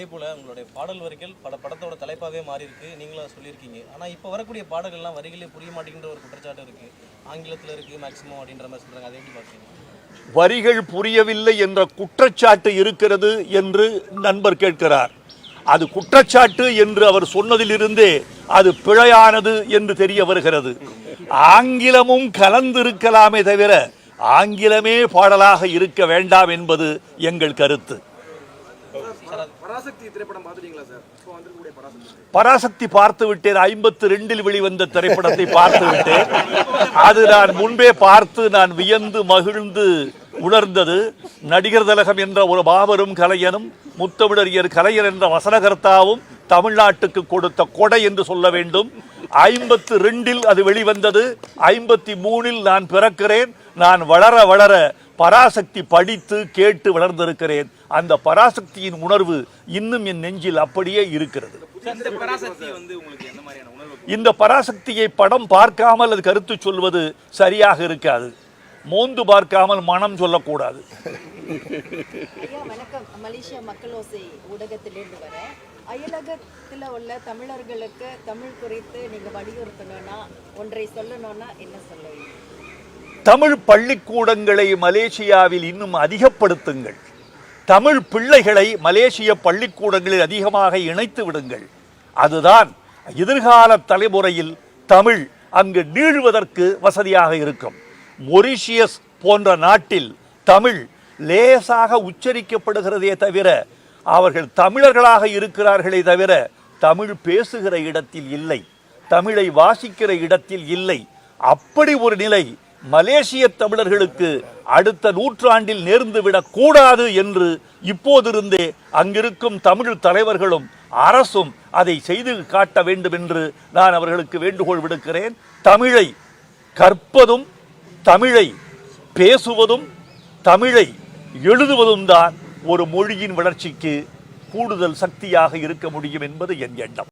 அதே போல் உங்களுடைய பாடல் வரிகள் பல படத்தோட தலைப்பாகவே மாறி இருக்கு நீங்களும் சொல்லியிருக்கீங்க. ஆனால் இப்போ வரக்கூடிய பாடல்கள்லாம் வரிகளே புரிய மாட்டேங்கிற ஒரு குற்றச்சாட்டு இருக்கு. ஆங்கிலத்தில் இருக்கு மேக்ஸிமம் அப்படின்ற மாதிரி சொல்கிறாங்க அதை எப்படி பார்க்குறீங்க வரிகள் புரியவில்லை என்ற குற்றச்சாட்டு இருக்கிறது என்று நண்பர் கேட்கிறார். அது குற்றச்சாட்டு என்று அவர் சொன்னதிலிருந்தே அது பிழையானது என்று தெரிய வருகிறது. ஆங்கிலமும் கலந்திருக்கலாமே தவிர ஆங்கிலமே பாடலாக இருக்க வேண்டாம் என்பது எங்கள் கருத்து. பராசக்தி பார்த்து விட்டேன். ஐம்பத்தி ரெண்டில் வெளிவந்த திரைப்படத்தை பார்த்து விட்டேன். அது நான் முன்பே பார்த்து நான் வியந்து மகிழ்ந்து உணர்ந்தது. நடிகர் திலகம் என்ற ஒரு மாபெரும் கலைஞனும் முத்தமிழறிஞர் கலைஞர் என்ற வசனகர்த்தாவும் தமிழ்நாட்டுக்கு கொடுத்த கொடை என்று சொல்ல வேண்டும். ஐம்பத்து ரெண்டில் அது வெளிவந்தது. ஐம்பத்தி மூணில் நான் பிறக்கிறேன். நான் வளர வளர பராசக்தி படித்து கேட்டு வளர்ந்திருக்கிறேன். அந்த பராசக்தியின் உணர்வு இன்னும் என் நெஞ்சில் அப்படியே இருக்கிறது. இந்த பராசக்தியை படம் பார்க்காமல் அது கருத்து சொல்வது சரியாக இருக்காது. மோந்து பார்க்காமல் மனம் சொல்லக்கூடாது. வணக்கம். மலேசியா மக்களோசை ஊடகத்திலிருந்து வரேன் அயலகத்தில் உள்ள தமிழர்களுக்கு தமிழ் குறித்து நீங்கள் வலியுறுத்தணும்னா ஒன்றை சொல்லணும்னா என்ன சொல்லுவீங்க தமிழ் பள்ளிக்கூடங்களை மலேசியாவில் இன்னும் அதிகப்படுத்துங்கள். தமிழ் பிள்ளைகளை மலேசிய பள்ளிக்கூடங்களில் அதிகமாக இணைத்து விடுங்கள். அதுதான் எதிர்கால தலைமுறையில் தமிழ் அங்கு நீழுவதற்கு வசதியாக இருக்கும். மொரிஷியஸ் போன்ற நாட்டில் தமிழ் லேசாக உச்சரிக்கப்படுகிறதே தவிர அவர்கள் தமிழர்களாக இருக்கிறார்களே தவிர தமிழ் பேசுகிற இடத்தில் இல்லை. தமிழை வாசிக்கிற இடத்தில் இல்லை. அப்படி ஒரு நிலை மலேசிய தமிழர்களுக்கு அடுத்த நூற்றாண்டில் நேர்ந்துவிடக் கூடாது என்று இப்போதிருந்தே அங்கிருக்கும் தமிழ் தலைவர்களும் அரசும் அதை செய்து காட்ட வேண்டும் என்று நான் அவர்களுக்கு வேண்டுகோள் விடுக்கிறேன். தமிழை கற்பதும் தமிழை பேசுவதும் தமிழை எழுதுவதும் தான் ஒரு மொழியின் வளர்ச்சிக்கு கூடுதல் சக்தியாக இருக்க முடியும் என்பது என் எண்ணம்.